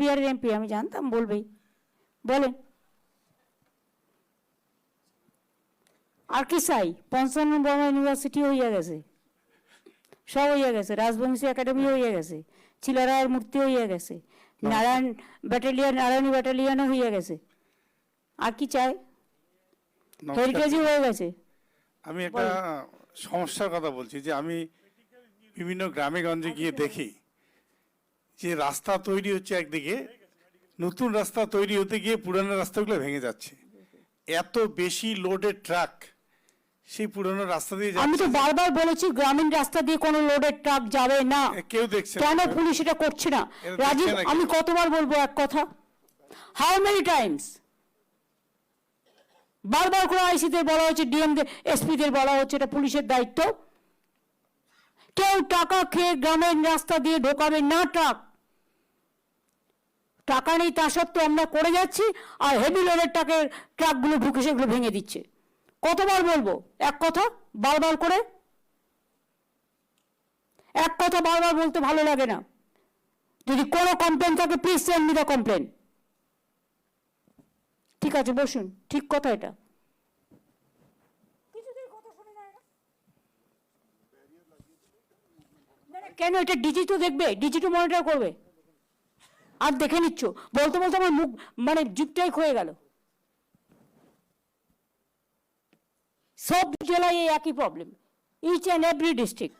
কোচবিহারের এমপি আমি জানতাম বলবেই। বলেন। আর কি চাই? পঞ্চান্ন বর্মা ইউনিভার্সিটি হইয়া গেছে। সব হইয়া গেছে। রাজবংশী একাডেমি হইয়া গেছে। চিলারায়ের মূর্তি হইয়া গেছে। নারায়ণ ব্যাটালিয়ন নারায়ণী ব্যাটালিয়নও হইয়া গেছে। আর কি চাই। হেরিটেজই হয়ে গেছে। আমি একটা সমস্যার কথা বলছি যে আমি বিভিন্ন গ্রামে গঞ্জে গিয়ে দেখি। যে রাস্তা তৈরি হচ্ছে একদিকে নতুন রাস্তা তৈরি হতে গিয়ে পুরানো রাস্তাগুলো ভেঙে যাচ্ছে। এত বেশি লোডের ট্রাক সেই পুরানো রাস্তা দিয়ে আমি তো বারবার বলেছি গ্রামীণ রাস্তা দিয়ে কোনো লোডের ট্রাক যাবে না। কেউ দেখছে কেন পুলিশ এটা করছে না? রাজীব। আমি কতবার বলব এক কথা? হাউ মেনি টাইমস বারবার করে আইসিদের বলা হচ্ছে ডিএমদের এসপিদের বলা হচ্ছে এটা পুলিশের দায়িত্ব। কেউ টাকা খেয়ে গ্রামের রাস্তা দিয়ে ঢোকাবে না ট্রাক টাকা নেই তা সত্ত্বেও আমরা করে যাচ্ছি আর হেভি লোডের ট্রাকের ট্রাকগুলো ঢুকে সেগুলো ভেঙে দিচ্ছে। কতবার বলব? এক কথা বারবার করে। এক কথা বারবার বলতে ভালো লাগে না। যদি কোনো কমপ্লেন থাকে please send me the complain ঠিক আছে বসুন ঠিক কথা এটা। না, না, কেন এটা ডিজি তো দেখবে? ডিজি তো মনিটর করবে? আর দেখে নিচ্ছ। বলতে বলতে আমার মুখ মানে জিপটাই ক্ষয়ে গেল। সব জেলায় এই একই problem each and every district